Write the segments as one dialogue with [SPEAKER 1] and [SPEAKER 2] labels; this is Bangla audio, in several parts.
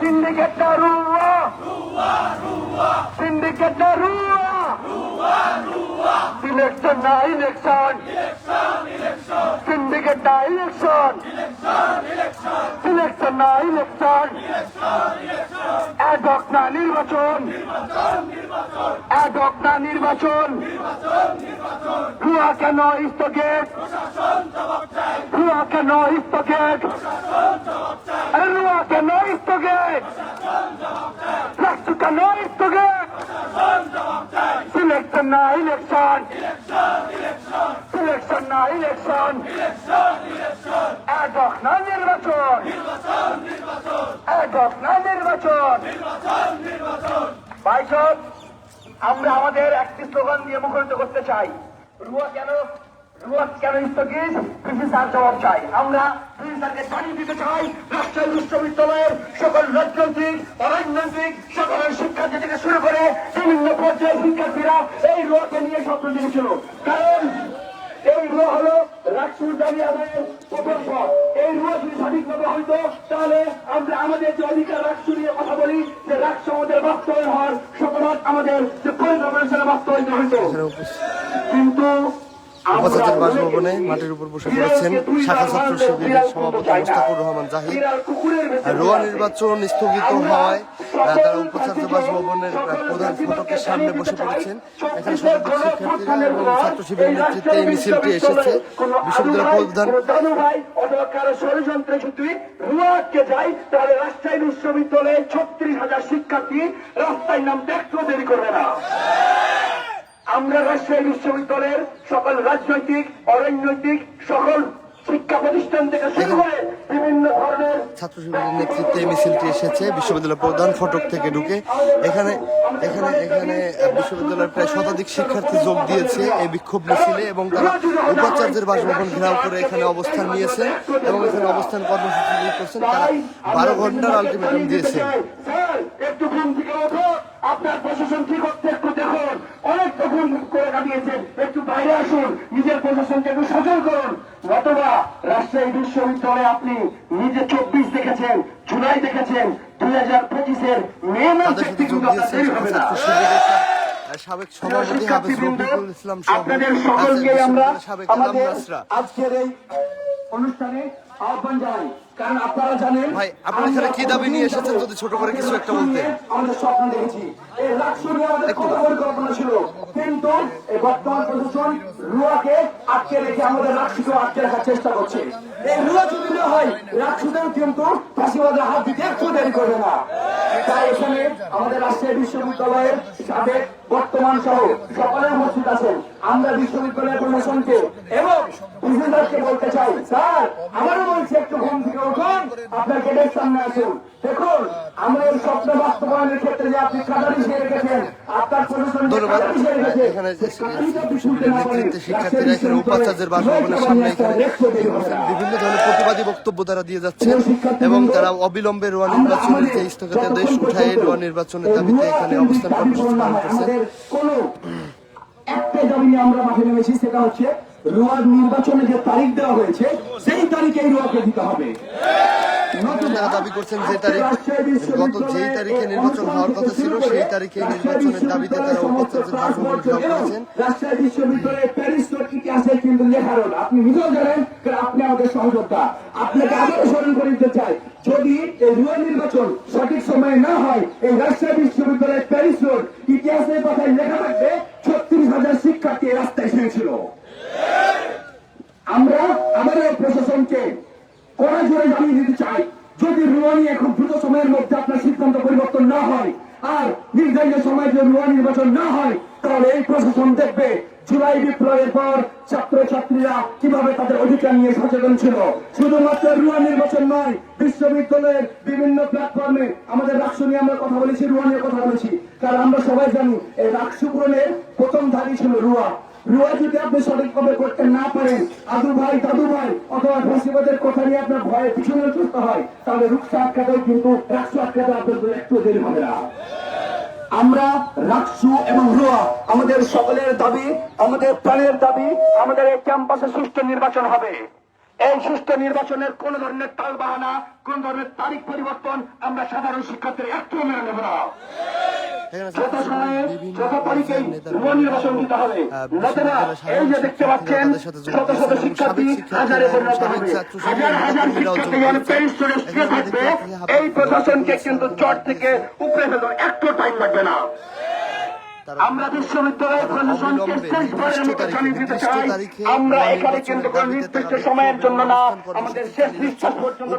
[SPEAKER 1] সিন্ডিকেটটা রুয়া সিন্ডিকেটটা রুয়া ইলেকশন না ইলেকশন সিন্ডিকেট না ইলেকশন ইলেকশন না ইলেকশন অ্যাডক না নির্বাচন। অ্যাডক না নির্বাচন। ভুয়া কেন স্থগিত ভুয়া কেন স্থগিত ভুয়া কেন স্থগিত রাষ্ট্র কেন স্থগিত ইলেকশন না ইলেকশন ইলেকশন না ইলেকশন অ্যাডক না নির্বাচন। অ্যাডক না নির্বাচন। ভাইসব আমরা আমাদের একটি স্লোগান দিয়ে মুখরিত করতে চাই। রুয়া কেন রুয়া কেন স্থগিত? কৃষি স্যার জবাব চাই। আমরা কৃষি স্যারকে জানিয়ে দিতে চাই রাজশাহী বিশ্ববিদ্যালয়ের সকল রাজনৈতিক, অরাজনৈতিক, সকলের শিক্ষার্থী থেকে শুরু করে বিভিন্ন পর্যায়ের শিক্ষার্থীরা এই রুয়াকে নিয়ে স্বপ্ন দেখেছিল। কারণ এই রুয়া হলো রাজসুর দাবি আদায়ের প্রথম পথ এই রুয়া যদি সঠিকভাবে হইতো তাহলে আমরা আমাদের যে অধিকার রাষ্ট্র নিয়ে কথা বলি যে রাষ্ট্র আমাদের বাস্তবায়ন হওয়ার শতভাগ আমাদের যে পরিকল্পনা সেটা বাস্তবায়িত হইত। কিন্তু
[SPEAKER 2] উপাচার্যের বাসভবনে মাটির উপর বসে পড়েছেন শাখা ছাত্র শিবিরের সভাপতি মোস্তাকুর রহমান জাহিদ। রোয়া নির্বাচন স্থগিত হওয়ায় তারা উপাচার্য বাসভবনের প্রধান ফটকের সামনে বসে পড়েছেন। এখানে শতাধিক শিক্ষার্থীরা এবং ছাত্র শিবিরের নেতৃত্বে এই মিছিলটি এসেছে। বিশ্ববিদ্যালয়ের প্রধান
[SPEAKER 1] বিশ্ববিদ্যালয়ে ছত্রিশ হাজার শিক্ষার্থী রাস্তায় নামতে একটু দেরি করবে না। আমরা রাজশাহী বিশ্ববিদ্যালয়ের সকল রাজনৈতিক অরাজনৈতিক সকল শিক্ষা প্রতিষ্ঠান থেকে শুরু করে বিভিন্ন ধরনের
[SPEAKER 2] ছাত্র শিবিরের নেতৃত্বে এই মিছিলটি এসেছে বিশ্ববিদ্যালয়ের প্রধান ফটক থেকে ঢুকে। এখানে এখানে এখানে বিশ্ববিদ্যালয়ের প্রায় শতাধিক শিক্ষার্থী যোগ দিয়েছে এই বিক্ষোভ মিছিলে এবং তারা উপাচার্যের বাসভবন ঘেরাও করে এখানে অবস্থান নিয়েছে এবং এখানে অবস্থান কর্মসূচি করছেন। তারা বারো ঘণ্টার আলটিমেটাম দিয়েছে।
[SPEAKER 1] একটু ঘুম থেকে ওঠো। আপনার প্রশাসন কি করতে একটু দেখুন। অনেক তো ঘুম করে কাটিয়েছেন একটু বাইরে আসুন নিজের প্রশাসনকে একটু সচল করুন। অথবা রাজশাহী বিশ্ববিদ্যালয়ে আপনি নিজে চব্বিশ দেখেছেন জুলাই দেখেছেন দুই হাজার পঁচিশের মে মাস দেখতে কিন্তু আপনার দেরি হবে না।
[SPEAKER 2] ছাত্র শিবিরের আহ, সাবেক সভাপতি হাফিজ রফিকুল ইসলাম
[SPEAKER 1] আপনাদের সকলকে আমরা আমাদের আজকের এই অনুষ্ঠানে আহ্বান জানাই।
[SPEAKER 2] ভাই, আপনারা এখানে কি দাবি নিয়ে এসেছেন? যদি ছোট করে কিছু একটা বলতেন?
[SPEAKER 1] আমাদের স্বপ্ন দেখেছি। এই আমাদের পরিকল্পনা ছিল। কিন্তু এই বর্তমান প্রশাসন রুয়াকে আটকে রেখে আমাদের আটকে রাখার চেষ্টা করছে। এই রুয়া যদি না হয় কিন্তু ফাঁসিবাদের হাত দিতে একটু দেরি করবে না। তাই এখানে আমাদের রাজশাহী বিশ্ববিদ্যালয়ের সাবেক বর্তমান সহ সকলের উপস্থিত আছেন। আমরা বিশ্ববিদ্যালয়ের প্রশাসনকে এবং প্রিন্সিপালকে বলতে চাই। স্যার আমারও বলছি একটু ঘুম থেকে উঠুন আপনার গেটের সামনে আসুন দেখুন আমরা এই স্বপ্ন বাস্তবায়নের ক্ষেত্রে যে আপনি কাজা মিশিয়ে রেখেছেন আপনার
[SPEAKER 2] ধন্যবাদ। এখানে শিক্ষার্থীরা এখানে উপাচার্যের বাসভবনের সামনে এখানে বিভিন্ন ধরনের প্রতিবাদী বক্তব্য তারা দিয়ে যাচ্ছেন এবং তারা অবিলম্বে রোয়া নির্বাচনের যে স্থগিতাদেশ উঠায় রোয়া নির্বাচনের দাবিতে এখানে অবস্থান কর্মসূচি পালন
[SPEAKER 1] একটাই দাবি আমরা মাঠে নেমেছি সেটা হচ্ছে রুয়ার নির্বাচনে যে তারিখ দেওয়া হয়েছে সেই তারিখে এই রুয়াকে দিতে হবে। নতুবা
[SPEAKER 2] দাবি করছেন যে তারিখ গত যেই তারিখে নির্বাচন হওয়ার কথা ছিল সেই তারিখে নির্বাচনের দাবিতে তারা উপাচার্যের বাসভবন ঘেরাও করেছেন।
[SPEAKER 1] রাজশাহী বিশ্ববিদ্যালয়ের প্যারিস রোড ইতিহাসে কিন্তু লেখা রোড আপনি নিজেও জানেন আপনি আমাদের সহযোদ্ধা আপনাকে আবারও স্মরণ করে দিতে চাই। যদি এই রুয়া নির্বাচন সঠিক সময়ে না হয় এই রাজশাহী বিশ্ববিদ্যালয়ের প্যারিস রোড ইতিহাসের কথায় লেখা থাকবে ছত্রিশ হাজার শিক্ষার্থী রাস্তায় শুয়েছিল। আমরা আমাদের প্রশাসনকে কড়া জোরে জানিয়ে দিতে চাই। যদি রুয়া নিয়ে খুব দ্রুত সময়ের মধ্যে আপনার সিদ্ধান্ত পরিবর্তন না হয় আর নির্ধারিত সময় যদি রুয়া নির্বাচন না হয়, তাহলে এই প্রশাসন দেখবে জুলাই বিপ্লবের পর ছাত্র ছাত্রীরা কীভাবে তাদের অধিকার নিয়ে সচেতন ছিল। শুধুমাত্র রুয়া নির্বাচন নয়, বিশ্ববিদ্যালয়ের বিভিন্ন প্ল্যাটফর্মে আমাদের রাষ্ট্র নিয়ে আমরা কথা বলেছি রুয়া নিয়ে কথা বলেছি। কারণ আমরা সবাই জানি, এই রাষ্ট্র পূরণের প্রথম ধারী ছিল রুয়া। রুয়া যদি আপনি সঠিকভাবে করতে না পারেন আদু ভাই, দাদু ভাই, অথবা কথা নিয়ে আপনার ভয়ে পিছনে চলতে হয়, তাহলে রুকসা আটকাতেও কিন্তু রাষ্ট্র আটকাতে আপনাদের একটু দেরি হবে না। আমরা রাকসু এবং রুয়া আমাদের সকলের দাবি, আমাদের প্রাণের দাবি, আমাদের এই ক্যাম্পাসে সুষ্ঠু নির্বাচন হবে। এই সুষ্ঠু নির্বাচনের কোন ধরনের তাল বাহানা কোন ধরনের তারিখ পরিবর্তন আমরা সাধারণ শিক্ষার্থীর একটু মেনে নেব না। এই এই প্রশাসনকে কিন্তু চট থেকে উপরে ফেলতে একটু টাইম লাগবে না। আমরা বিশ্ববিদ্যালয়ের প্রশাসনকে
[SPEAKER 2] অবিলম্বে
[SPEAKER 1] শেষবারের মতো জানিয়ে দিতে চাই। আমরা এখানে কিন্তু কোনো নির্দিষ্ট সময়ের জন্য না আমাদের শেষ নিঃশ্বাস পর্যন্ত।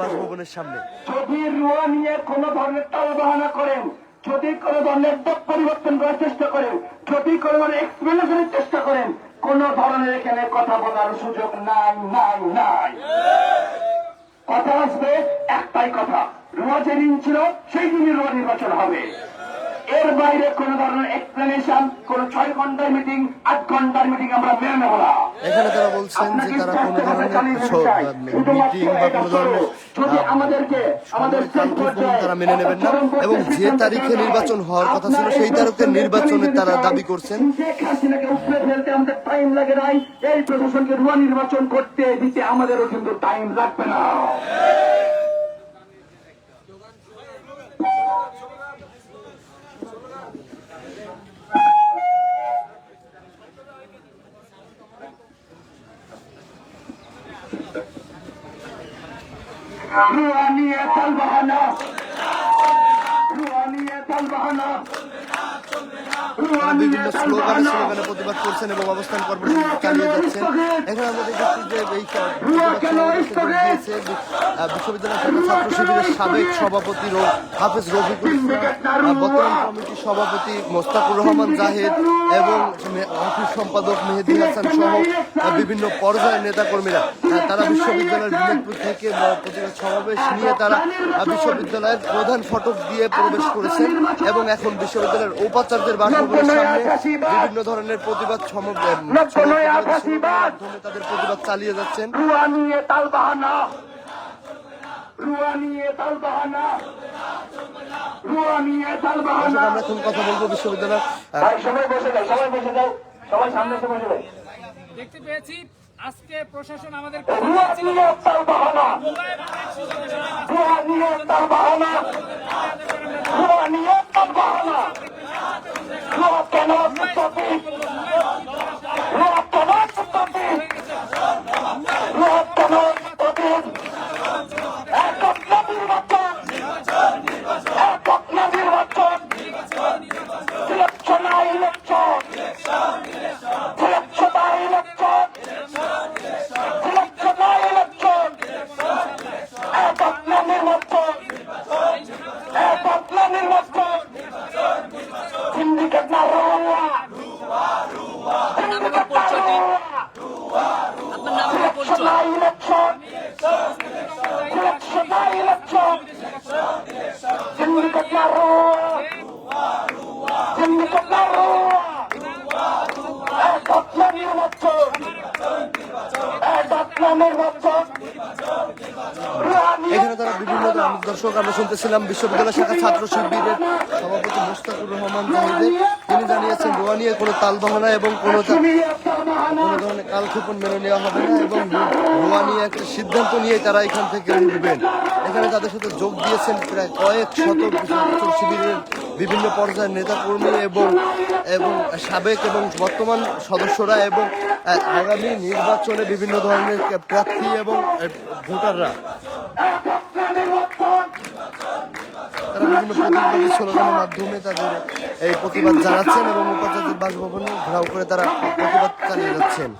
[SPEAKER 2] বাসভবনের সামনে।
[SPEAKER 1] যদি রুয়া নিয়ে কোন ধরনের তালবাহানা করেন যদি কোন ধরনের পথ পরিবর্তন করার চেষ্টা করেন যদি কোন ধরনের এক্সপ্লেনেশনের চেষ্টা করেন কোন ধরনের এখানে কথা বলার সুযোগ নাই নাই নাই। কথা আসবে একটাই কথা রুয়া যেদিন ছিল সেই দিনই রুয়া নির্বাচন হবে। এর বাইরে কোন ধরনের এক্সপ্লেনেশন কোন ছয় ঘণ্টার মিটিং আট ঘণ্টার মিটিং আমরা মেনে নেব না।
[SPEAKER 2] এখানে তারা বলছেন যে তারা কোনো ধরনের মিটিং বা কোনো ধরনের
[SPEAKER 1] আমাদেরকে আমাদের
[SPEAKER 2] তারা মেনে নেবেন না। এবং যে তারিখে নির্বাচন হওয়ার কথা ছিল সেই তারিখে নির্বাচনে তারা দাবি করছেন।
[SPEAKER 1] শেখ হাসিনাকে উপরে ফেলতে আমাদের টাইম লাগে নাই। এই প্রশাসনকে রুয়া নির্বাচন করতে দিতে আমাদেরও কিন্তু টাইম লাগবে না।
[SPEAKER 2] করছেন এবং অবস্থান কর্মসূচি চালিয়ে যাচ্ছেন এখানে আমরা দেখেছি যে এই বিশ্ববিদ্যালয় ছাত্র শিবিরের সাবেক সভাপতি হাফেজ রফিকুল বর্তমান কমিটির সভাপতি মোস্তাকুর রহমান জাহেদ এবং অফিস সম্পাদক মেহেদি হাসান সহ বিভিন্ন পর্যায়ের নেতাকর্মীরা তারা বিশ্ববিদ্যালয়ের বিনোদপুর থেকে প্রতিবাদ সমাবেশ নিয়ে তারা বিশ্ববিদ্যালয়ের প্রধান ফটক দিয়ে প্রবেশ করেছেন এবং এখন বিশ্ববিদ্যালয়ের উপাচার্যের বাসভবনের সামনে বিভিন্ন ধরনের প্রতিবাদ মাধ্যমে তাদের প্রতিবাদ চালিয়ে যাচ্ছেন।
[SPEAKER 1] রুয়া নিয়ে তাল বাহানা। রুয়া নিয়ে তাল বাহানা। রুয়া নিয়ে তাল বাহানা।
[SPEAKER 2] আমরা এখন কথা বলব বিশ্ববিদ্যালয় আহ,
[SPEAKER 1] ভাই সবাই বসে যাও সবাই বসে যাও। সবাই সামনে এসে বসে যাও।
[SPEAKER 3] দেখতে পেয়েছি আজকে প্রশাসন আমাদের
[SPEAKER 1] রুয়া নিয়ে তাল বাহানা। রুয়া নিয়ে তাল বাহানা রুয়া নিয়ে তাল বাহানা রুয়া কেন সত্যি রুয়া কেন সত্যি রুয়া কেন সত্যি একক না নির্বাচন একক না নির্বাচন election election election election election election একক না নির্বাচন একক না নির্বাচন সিন্ডিকেট না রোয়া সিন্ডিকেট না রোয়া ইলেকশন না ইলেকশন ইলেকশন না ইলেকশন সিন্ডিকেট না রোয়া সিন্ডিকেট না রোয়া একক না নির্বাচন একক না নির্বাচন
[SPEAKER 2] এখানে তারা বিভিন্ন দর্শক, আমরা শুনতেছিলাম বিশ্ববিদ্যালয় শাখা ছাত্র শিবিরের সভাপতি মোস্তাকুর রহমান জাহিদের। তিনি জানিয়েছেন রোয়া নিয়ে কোনো তালবাহানা এবং কোনো কোনো ধরনের কালক্ষেপণ মেনে নেওয়া হবে না এবং রোয়া নিয়ে একটা সিদ্ধান্ত নিয়ে তারা এখান থেকে উঠবেন। এখানে তাদের সাথে যোগ দিয়েছেন প্রায় কয়েক শত শিবিরের বিভিন্ন পর্যায়ের নেতাকর্মী এবং এবং সাবেক এবং বর্তমান সদস্যরা এবং আগামী নির্বাচনে বিভিন্ন ধরনের প্রার্থী এবং ভোটাররা। তারা বিভিন্ন প্রতিবাদী মাধ্যমে তাদের এই প্রতিবাদ জানাচ্ছেন এবং উপাচার্যের বাসভবনে ঘেরাও করে তারা প্রতিবাদ চালিয়ে যাচ্ছেন।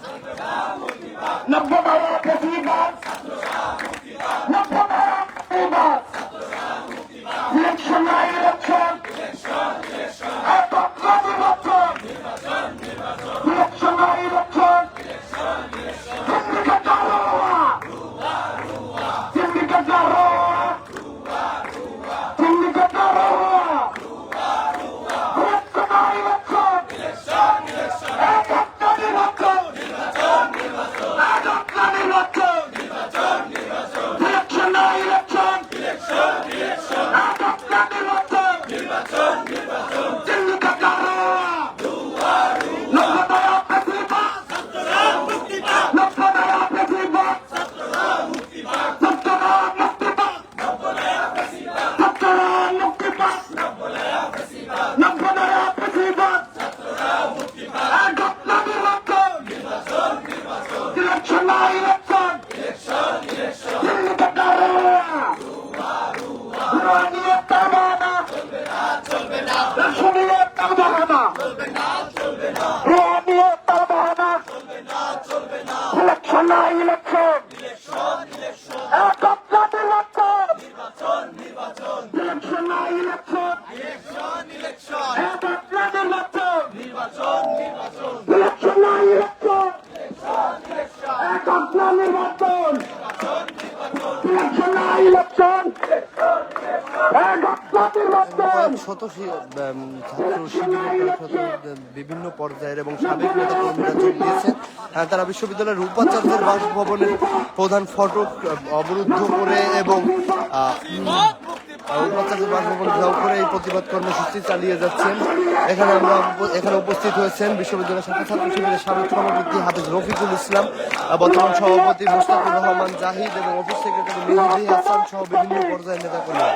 [SPEAKER 1] নির্বাচন শত ছাত্র শিবিরের বিভিন্ন পর্যায়ের এবং সাবেক নেতা কর্মীরা যোগ দিয়েছেন। আহ, তারা বিশ্ববিদ্যালয়ের উপাচার্যের বাসভবনের প্রধান ফটক অবরুদ্ধ করে এবং উম, বাসভবন করে এই প্রতিবাদ কর্মসূচি চালিয়ে যাচ্ছেন। এখানে আমরা এখানে উপস্থিত হয়েছেন বিশ্ববিদ্যালয়ের ছাত্র ছাত্র শিবিরের সাবেক সভাপতি হাফিজ রফিকুল ইসলাম বর্তমান সভাপতি মুস্তাফির রহমান জাহিদ এবং অফিস সেক্রেটারি মেহেদি হাসান সহ বিভিন্ন পর্যায়ের নেতাকর্মীরা